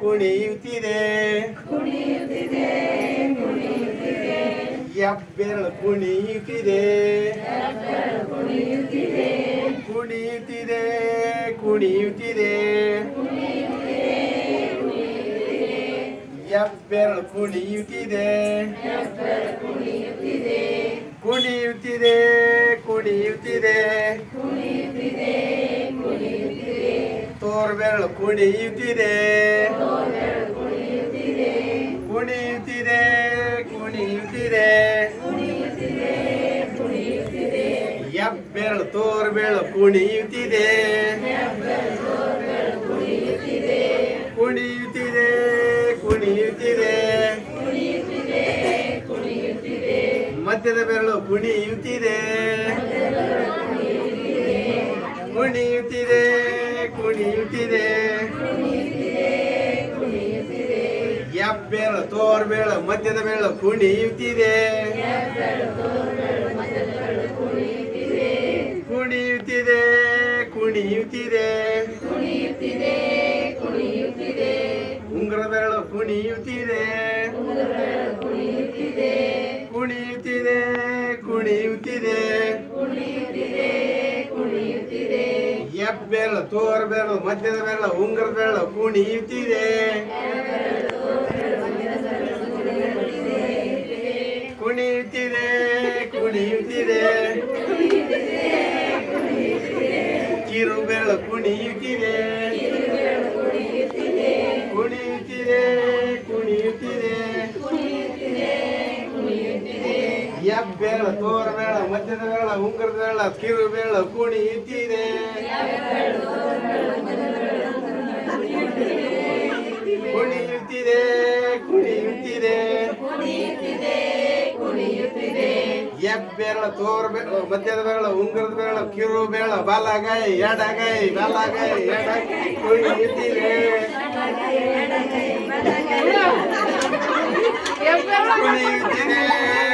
ಕುಣಿಯುತ್ತಿದೆ. ಹೆಬ್ಬೆರಳು ಕುಣಿಯುತ್ತಿದೆ. ಕುಣಿಯುತ್ತಿದೆ. ಕುಣಿಯುತ್ತಿದೆ. ಹೆಬ್ಬೆರಳು ಕುಣಿಯುತ್ತಿದೆ. ಕುಣಿಯುತ್ತಿದೆ ಕುಣಿಯುತ್ತಿದೆ. ತೋರ್ಬೆರಳು ಕುಣಿಯುತ್ತಿದೆ. ಕುಣಿಯುತ್ತಿದೆ ಕುಣಿಯುತ್ತಿದೆ. ಹೆಬ್ಬೆರಳು ತೋರ್ಬೆರಳು ಕುಣಿಯುತ್ತಿದೆ. ಕುಣಿಯುತ್ತಿದೆ ಕುಣಿಯುತ್ತಿದೆ. ಮಧ್ಯದ ಬೆರಳು ಕುಣಿಯುತ್ತಿದೆ. ಕುಣಿಯುತ್ತಿದೆ. ಕುಣಿಯುತ್ತಿದೆ. ಎಬ್ಬೆಳ ತೋರ್ ಬೆಳ ಮಧ್ಯದ ಬೇಳ ಕುಣಿಯುತ್ತಿದೆ. ಕುಣಿಯುತ್ತಿದೆ. ಕುಣಿಯುತ್ತಿದೆ ಉಂಗ್ರ ಬೇಳ ಕುಣಿಯುತ್ತಿದೆ. ಹೆಬ್ಬೆರಳು ತೋರ್ ಬೆರಳು ಮಧ್ಯದ ಕೂಣಿ ಉಂಗುರ ಕೂಣಿ ಕುಣಿಯುತ್ತಿದೆ ಕುಣಿಯುತ್ತಿದೆ ಕುಣಿಯುತ್ತಿದೆ ಕಿರು ಬೆಲ್ಲ ಕುಣಿಯುತ್ತಿದೆ ಕುಣಿಯುತ್ತಿದೆ ಎಬ್ ಬೇಡ ತೋರ ಬೇಡ ಮಧ್ಯದ ಬೇಡ ಉಂಗರದ ಬೇಡ ಕಿರು ಬೇಡ ಕುಣಿ ಇದ್ದಿದೆ ಕುಣಿಯುತ್ತಿದೆ ಕುಣಿಯುತ್ತಿದೆ ಎಬ್ ಬೇಡ ತೋರ ಬೇಡ ಮಧ್ಯದ ಬೇಡ ಉಂಗರದ ಬೇಡ ಕಿರು ಬೇಡ ಬಲಗೈ ಎಡಗೈ ಬಲಗೈ ಎಡಗೈ ಕುಣಿಯುತ್ತಿದೆ ಕುಣಿಯುತ್ತಿದೆ